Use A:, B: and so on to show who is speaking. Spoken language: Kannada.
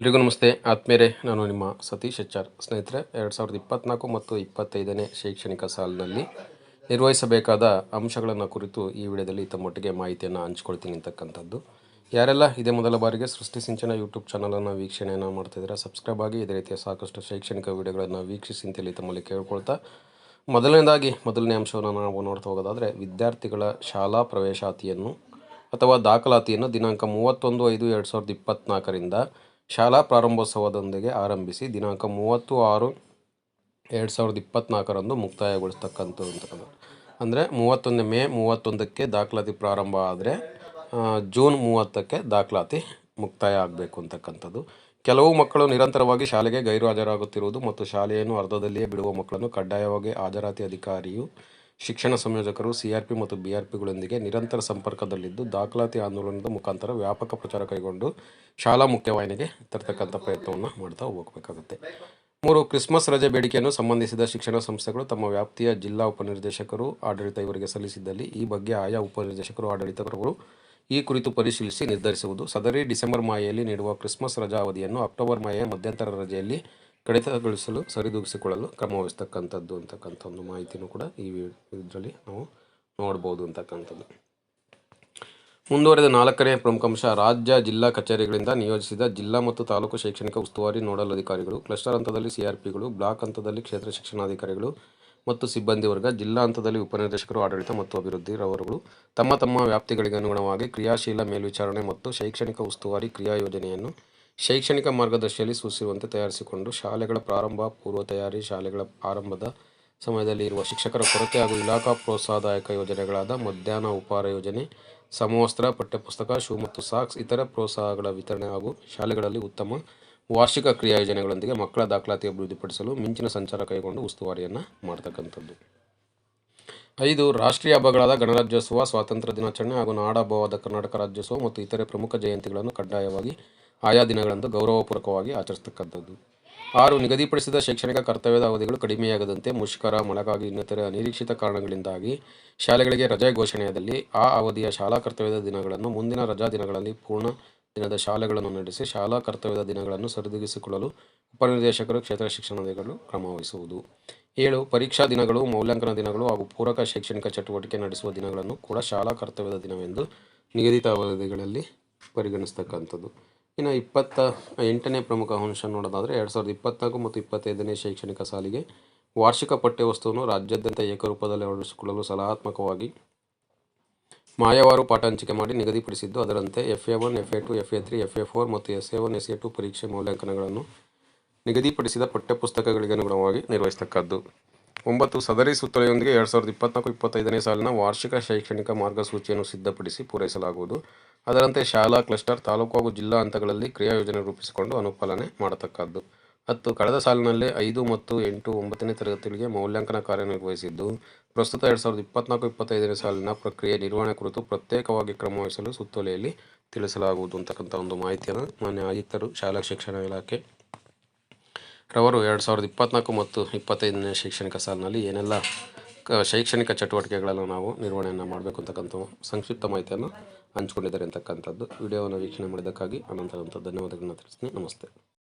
A: ಎಲ್ರಿಗೂ ನಮಸ್ತೆ. ಆತ್ಮೇರೆ ನಾನು ನಿಮ್ಮ ಸತೀಶ್ ಎಚ್ ಆರ್. ಸ್ನೇಹಿತರೆ, ಎರಡು ಸಾವಿರದ ಇಪ್ಪತ್ತ್ನಾಲ್ಕು ಮತ್ತು ಇಪ್ಪತ್ತೈದನೇ ಶೈಕ್ಷಣಿಕ ಸಾಲಿನಲ್ಲಿ ನಿರ್ವಹಿಸಬೇಕಾದ ಅಂಶಗಳನ್ನು ಕುರಿತು ಈ ವಿಡಿಯೋದಲ್ಲಿ ತಮ್ಮೊಟ್ಟಿಗೆ ಮಾಹಿತಿಯನ್ನು ಹಂಚ್ಕೊಳ್ತೀನಿ ಅಂತಕ್ಕಂಥದ್ದು. ಯಾರೆಲ್ಲ ಇದೇ ಮೊದಲ ಬಾರಿಗೆ ಸೃಷ್ಟಿ ಸಿಂಚನ ಯೂಟ್ಯೂಬ್ ಚಾನಲನ್ನು ವೀಕ್ಷಣೆಯನ್ನು ಮಾಡ್ತಿದ್ದೀರಾ ಸಬ್ಸ್ಕ್ರೈಬ್ ಆಗಿ ಇದೇ ರೀತಿಯ ಸಾಕಷ್ಟು ಶೈಕ್ಷಣಿಕ ವಿಡಿಯೋಗಳನ್ನು ವೀಕ್ಷಿಸಿ ಅಂತೇಳಿ ತಮ್ಮಲ್ಲಿ ಕೇಳ್ಕೊಳ್ತಾ, ಮೊದಲನೇದಾಗಿ, ಮೊದಲನೇ ಅಂಶವನ್ನು ನಾವು ನೋಡ್ತಾ ಹೋಗೋದಾದರೆ, ವಿದ್ಯಾರ್ಥಿಗಳ ಶಾಲಾ ಪ್ರವೇಶಾತಿಯನ್ನು ಅಥವಾ ದಾಖಲಾತಿಯನ್ನು ದಿನಾಂಕ ಮೂವತ್ತೊಂದು ಐದು ಎರಡು ಸಾವಿರದ ಇಪ್ಪತ್ತ್ನಾಲ್ಕರಿಂದ ಶಾಲಾ ಪ್ರಾರಂಭೋತ್ಸವದೊಂದಿಗೆ ಆರಂಭಿಸಿ ದಿನಾಂಕ ಮೂವತ್ತು ಆರು ಎರಡು ಸಾವಿರದ ಇಪ್ಪತ್ತ್ನಾಲ್ಕರಂದು ಮುಕ್ತಾಯಗೊಳಿಸ್ತಕ್ಕಂಥದ್ದು. ಅಂದರೆ ಮೂವತ್ತೊಂದು ಮೇ ಮೂವತ್ತೊಂದಕ್ಕೆ ದಾಖಲಾತಿ ಪ್ರಾರಂಭ ಆದರೆ ಜೂನ್ ಮೂವತ್ತಕ್ಕೆ ದಾಖಲಾತಿ ಮುಕ್ತಾಯ ಆಗಬೇಕು ಅಂತಕ್ಕಂಥದ್ದು. ಕೆಲವು ಮಕ್ಕಳು ನಿರಂತರವಾಗಿ ಶಾಲೆಗೆ ಗೈರು ಹಾಜರಾಗುತ್ತಿರುವುದು ಮತ್ತು ಶಾಲೆಯನ್ನು ಅರ್ಧದಲ್ಲಿಯೇ ಬಿಡುವ ಮಕ್ಕಳನ್ನು ಕಡ್ಡಾಯವಾಗಿ ಹಾಜರಾತಿ ಅಧಿಕಾರಿಯು ಶಿಕ್ಷಣ ಸಂಯೋಜಕರು ಸಿಆರ್ಪಿ ಮತ್ತು ಬಿಆರ್ಪಿಗಳೊಂದಿಗೆ ನಿರಂತರ ಸಂಪರ್ಕದಲ್ಲಿದ್ದು ದಾಖಲಾತಿ ಆಂದೋಲನದ ಮುಖಾಂತರ ವ್ಯಾಪಕ ಪ್ರಚಾರ ಕೈಗೊಂಡು ಶಾಲಾ ಮುಖ್ಯವಾಹಿನಿಗೆ ತರ್ತಕ್ಕಂಥ ಪ್ರಯತ್ನವನ್ನು ಮಾಡ್ತಾ ಹೋಗಬೇಕಾಗುತ್ತೆ. ಮೂರು, ಕ್ರಿಸ್ಮಸ್ ರಜೆ ಬೇಡಿಕೆಯನ್ನು ಸಂಬಂಧಿಸಿದ ಶಿಕ್ಷಣ ಸಂಸ್ಥೆಗಳು ತಮ್ಮ ವ್ಯಾಪ್ತಿಯ ಜಿಲ್ಲಾ ಉಪನಿರ್ದೇಶಕರು, ಆಡಳಿತ ಇವರಿಗೆ ಸಲ್ಲಿಸಿದ್ದಲ್ಲಿ ಈ ಬಗ್ಗೆ ಆಯಾ ಉಪನಿರ್ದೇಶಕರು, ಆಡಳಿತಕರುಗಳು ಈ ಕುರಿತು ಪರಿಶೀಲಿಸಿ ನಿರ್ಧರಿಸುವುದು. ಸದರಿ ಡಿಸೆಂಬರ್ ಮಾಹೆಯಲ್ಲಿ ನೀಡುವ ಕ್ರಿಸ್ಮಸ್ ರಜಾ ಅವಧಿಯನ್ನು ಅಕ್ಟೋಬರ್ ಮಾಹೆಯ ಮಧ್ಯಂತರ ರಜೆಯಲ್ಲಿ ಕಡಿತಗೊಳಿಸಲು ಸರಿದೂಗಿಸಿಕೊಳ್ಳಲು ಕ್ರಮವಹಿಸ್ತಕ್ಕಂಥದ್ದು ಅಂತಕ್ಕಂಥ ಒಂದು ಮಾಹಿತಿನೂ ಕೂಡ ಈ ಇದರಲ್ಲಿ ನಾವು ನೋಡ್ಬೋದು ಅಂತಕ್ಕಂಥದ್ದು. ಮುಂದುವರೆದ ನಾಲ್ಕನೇ ಪ್ರಮುಖ ಅಂಶ, ರಾಜ್ಯ ಜಿಲ್ಲಾ ಕಚೇರಿಗಳಿಂದ ನಿಯೋಜಿಸಿದ ಜಿಲ್ಲಾ ಮತ್ತು ತಾಲೂಕು ಶೈಕ್ಷಣಿಕ ಉಸ್ತುವಾರಿ ನೋಡಲ್ ಅಧಿಕಾರಿಗಳು, ಕ್ಲಸ್ಟರ್ ಹಂತದಲ್ಲಿ ಸಿಆರ್ಪಿಗಳು ಬ್ಲಾಕ್ ಹಂತದಲ್ಲಿ ಕ್ಷೇತ್ರ ಶಿಕ್ಷಣಾಧಿಕಾರಿಗಳು ಮತ್ತು ಸಿಬ್ಬಂದಿ ವರ್ಗ, ಜಿಲ್ಲಾ ಹಂತದಲ್ಲಿ ಉಪನಿರ್ದೇಶಕರು, ಆಡಳಿತ ಮತ್ತು ಅಭಿವೃದ್ಧಿ ರವರುಗಳು ತಮ್ಮ ತಮ್ಮ ವ್ಯಾಪ್ತಿಗಳಿಗೆ ಅನುಗುಣವಾಗಿ ಕ್ರಿಯಾಶೀಲ ಮೇಲ್ವಿಚಾರಣೆ ಮತ್ತು ಶೈಕ್ಷಣಿಕ ಉಸ್ತುವಾರಿ ಕ್ರಿಯಾ ಯೋಜನೆಯನ್ನು ಶೈಕ್ಷಣಿಕ ಮಾರ್ಗದರ್ಶಿಯಲ್ಲಿ ಸೂಚಿಸುವಂತೆ ತಯಾರಿಸಿಕೊಂಡು ಶಾಲೆಗಳ ಪ್ರಾರಂಭ, ಪೂರ್ವ ತಯಾರಿ, ಶಾಲೆಗಳ ಆರಂಭದ ಸಮಯದಲ್ಲಿ ಇರುವ ಶಿಕ್ಷಕರ ಕೊರತೆ ಹಾಗೂ ಇಲಾಖಾ ಪ್ರೋತ್ಸಾಹದಾಯಕ ಯೋಜನೆಗಳಾದ ಮಧ್ಯಾಹ್ನ ಉಪಹಾರ ಯೋಜನೆ, ಸಮವಸ್ತ್ರ, ಪಠ್ಯಪುಸ್ತಕ, ಶೂ ಮತ್ತು ಸಾಕ್ಸ್, ಇತರ ಪ್ರೋತ್ಸಾಹಗಳ ವಿತರಣೆ ಹಾಗೂ ಶಾಲೆಗಳಲ್ಲಿ ಉತ್ತಮ ವಾರ್ಷಿಕ ಕ್ರಿಯಾ ಯೋಜನೆಗಳೊಂದಿಗೆ ಮಕ್ಕಳ ದಾಖಲಾತಿ ಅಭಿವೃದ್ಧಿಪಡಿಸಲು ಮಿಂಚಿನ ಸಂಚಾರ ಕೈಗೊಂಡು ಉಸ್ತುವಾರಿಯನ್ನು ಮಾಡ್ತಕ್ಕಂಥದ್ದು. ಐದು, ರಾಷ್ಟ್ರೀಯ ಹಬ್ಬಗಳಾದ ಗಣರಾಜ್ಯೋತ್ಸವ, ಸ್ವಾತಂತ್ರ್ಯ ದಿನಾಚರಣೆ ಹಾಗೂ ನಾಡಹಬ್ಬವಾದ ಕರ್ನಾಟಕ ರಾಜ್ಯೋತ್ಸವ ಮತ್ತು ಇತರೆ ಪ್ರಮುಖ ಜಯಂತಿಗಳನ್ನು ಕಡ್ಡಾಯವಾಗಿ ಆಯಾ ದಿನಗಳಂದು ಗೌರವಪೂರ್ವಕವಾಗಿ ಆಚರಿಸತಕ್ಕಂಥದ್ದು. ಆರು, ನಿಗದಿಪಡಿಸಿದ ಶೈಕ್ಷಣಿಕ ಕರ್ತವ್ಯದ ಅವಧಿಗಳು ಕಡಿಮೆಯಾಗದಂತೆ ಮುಷ್ಕರ, ಮೊಳಗಾಗಿ ಇನ್ನಿತರ ಅನಿರೀಕ್ಷಿತ ಕಾರಣಗಳಿಂದಾಗಿ ಶಾಲೆಗಳಿಗೆ ರಜೆ ಘೋಷಣೆಯಾದಲ್ಲಿ ಆ ಅವಧಿಯ ಶಾಲಾ ಕರ್ತವ್ಯದ ದಿನಗಳನ್ನು ಮುಂದಿನ ರಜಾ ದಿನಗಳಲ್ಲಿ ಪೂರ್ಣ ದಿನದ ಶಾಲೆಗಳನ್ನು ನಡೆಸಿ ಶಾಲಾ ಕರ್ತವ್ಯದ ದಿನಗಳನ್ನು ಸರಿದೂಗಿಸಿಕೊಳ್ಳಲು ಉಪನಿರ್ದೇಶಕರು ಕ್ಷೇತ್ರ ಶಿಕ್ಷಣಾಧಿಕಾರಿಗಳು ಕ್ರಮ ವಹಿಸುವುದು. ಏಳು, ಪರೀಕ್ಷಾ ದಿನಗಳು, ಮೌಲ್ಯಾಂಕನ ದಿನಗಳು ಹಾಗೂ ಪೂರಕ ಶೈಕ್ಷಣಿಕ ಚಟುವಟಿಕೆ ನಡೆಸುವ ದಿನಗಳನ್ನು ಕೂಡ ಶಾಲಾ ಕರ್ತವ್ಯದ ದಿನವೆಂದು ನಿಗದಿತ ಅವಧಿಗಳಲ್ಲಿ ಪರಿಗಣಿಸ್ತಕ್ಕಂಥದ್ದು. ಇನ್ನು ಇಪ್ಪತ್ತ ಎಂಟನೇ ಪ್ರಮುಖ ಅಂಶ ನೋಡೋದಾದರೆ ಎರಡು ಸಾವಿರದ ಇಪ್ಪತ್ನಾಲ್ಕು ಮತ್ತು ಇಪ್ಪತ್ತೈದನೇ ಶೈಕ್ಷಣಿಕ ಸಾಲಿಗೆ ವಾರ್ಷಿಕ ಪಠ್ಯವಸ್ತುವನ್ನು ರಾಜ್ಯಾದ್ಯಂತ ಏಕರೂಪದಲ್ಲಿ ಅಳವಡಿಸಿಕೊಳ್ಳಲು ಸಲಹಾತ್ಮಕವಾಗಿ ಮಾಯವಾರು ಪಾಠ ಹಂಚಿಕೆ ಮಾಡಿ ನಿಗದಿಪಡಿಸಿದ್ದು. ಅದರಂತೆ F A one, F A two, F A three, F A four ಮತ್ತು S A one, S A two ಪರೀಕ್ಷೆ ಮೌಲ್ಯಾಂಕನಗಳನ್ನು ನಿಗದಿಪಡಿಸಿದ ಪಠ್ಯಪುಸ್ತಕಗಳಿಗೆ ಅನುಗುಣವಾಗಿ ನಿರ್ವಹಿಸತಕ್ಕದ್ದು. ಒಂಬತ್ತು ಸದರಿ ಸುತ್ತಲೆಯೊಂದಿಗೆ ಎರಡು ಸಾವಿರದ ಇಪ್ಪತ್ನಾಲ್ಕು ಇಪ್ಪತ್ತೈದನೇ ಸಾಲಿನ ವಾರ್ಷಿಕ ಶೈಕ್ಷಣಿಕ ಮಾರ್ಗಸೂಚಿಯನ್ನು ಸಿದ್ಧಪಡಿಸಿ ಪೂರೈಸಲಾಗುವುದು. ಅದರಂತೆ ಶಾಲಾ, ಕ್ಲಸ್ಟರ್, ತಾಲೂಕು ಹಾಗೂ ಜಿಲ್ಲಾ ಹಂತಗಳಲ್ಲಿ ಕ್ರಿಯಾ ಯೋಜನೆ ರೂಪಿಸಿಕೊಂಡು ಅನುಪಾಲನೆ ಮಾಡತಕ್ಕದ್ದು. ಹತ್ತು, ಕಳೆದ ಸಾಲಿನಲ್ಲಿ ಐದು ಮತ್ತು ಎಂಟು ಒಂಬತ್ತನೇ ತರಗತಿಗಳಿಗೆ ಮೌಲ್ಯಾಂಕನ ಕಾರ್ಯನಿರ್ವಹಿಸಿದ್ದು, ಪ್ರಸ್ತುತ ಎರಡು ಸಾವಿರದ ಇಪ್ಪತ್ನಾಲ್ಕು ಇಪ್ಪತ್ತೈದನೇ ಸಾಲಿನ ಪ್ರಕ್ರಿಯೆ ನಿರ್ವಹಣೆ ಕುರಿತು ಪ್ರತ್ಯೇಕವಾಗಿ ಕ್ರಮವಹಿಸಲು ಸುತ್ತೋಲೆಯಲ್ಲಿ ತಿಳಿಸಲಾಗುವುದು ಅಂತಕ್ಕಂಥ ಒಂದು ಮಾಹಿತಿಯನ್ನು ಮಾನ್ಯ ಆಯುಕ್ತರು, ಶಾಲಾ ಶಿಕ್ಷಣ ಇಲಾಖೆ ರವರು ಎರಡು ಸಾವಿರದ ಇಪ್ಪತ್ನಾಲ್ಕು ಮತ್ತು ಇಪ್ಪತ್ತೈದನೇ ಶೈಕ್ಷಣಿಕ ಸಾಲಿನಲ್ಲಿ ಏನೆಲ್ಲ ಕ ಶೈಕ್ಷಣಿಕ ಚಟುವಟಿಕೆಗಳನ್ನು ನಾವು ನಿರ್ವಹಣೆಯನ್ನು ಮಾಡಬೇಕು ಅಂತಕ್ಕಂಥ ಸಂಕ್ಷಿಪ್ತ ಮಾಹಿತಿಯನ್ನು ಹಂಚಿಕೊಂಡಿದ್ದಾರೆ ಅಂತಕ್ಕಂಥದ್ದು. ವಿಡಿಯೋವನ್ನು ವೀಕ್ಷಣೆ ಮಾಡಿದ್ದಕ್ಕಾಗಿ ಅನಂತರ ಧನ್ಯವಾದಗಳನ್ನು ತಿಳಿಸ್ತೀನಿ. ನಮಸ್ತೆ.